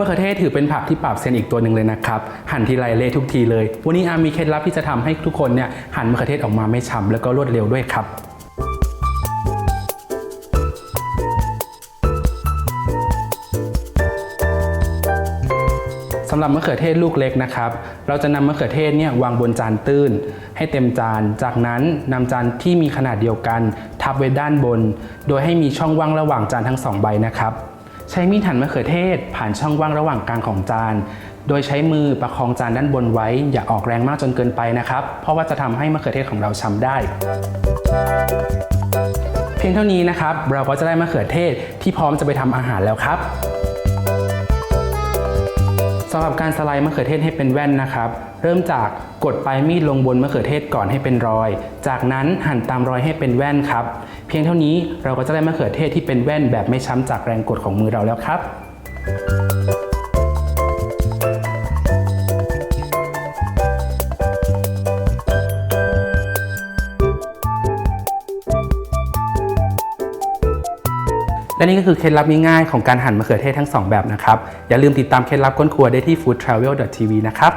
มะเขือเทศถือเป็นผักที่ปราบเซนอีกตัวหนึ่งเลยนะครับหั่นทีไรเละทุกทีเลย วันนี้อามมีเคล็ดลับที่จะทำให้ทุกคนเนี่ยหั่นมะเขือเทศออกมาไม่ฉ่ำแล้วก็รวดเร็วด้วยครับสำหรับมะเขือเทศลูกเล็กนะครับ เราจะนำมะเขือเทศเนี่ยวางบนจานตื้น ให้เต็มจาน จากนั้นนำจานที่มีขนาดเดียวกัน ทับไว้ด้านบน โดยให้มีช่องว่างระหว่างจานทั้งสองใบนะครับ ใช้มีดหั่นมะเขือเทศ ผ่านช่องว่างระหว่างกลางของจาน โดยใช้มือประคองจานด้านบนไว้ อย่าออกแรงมากจนเกินไปนะครับ เพราะว่าจะทำให้มะเขือเทศของเราช้ำได้ เพียงเท่านี้นะครับ เราก็จะได้มะเขือเทศที่พร้อมจะไปทำอาหารแล้วครับ สำหรับการสไลด์มะเขือเทศให้เป็นแว่นนะครับ เริ่มจากกดปลายมีดลงบนมะเขือเทศก่อนให้เป็นรอย จากนั้นหั่นตามรอยให้เป็นแว่นครับ เพียงเท่านี้เราก็จะได้มะเขือเทศที่เป็นแว่นแบบไม่ช้ำจากแรงกดของมือเราแล้วครับ และนี่ก็คือเคล็ดลับง่ายๆของการหั่นมะเขือเทศทั้งสองแบบนะครับ อย่าลืมติดตามเคล็ดลับก้นครัวได้ที่ foodtravel.tv นะครับ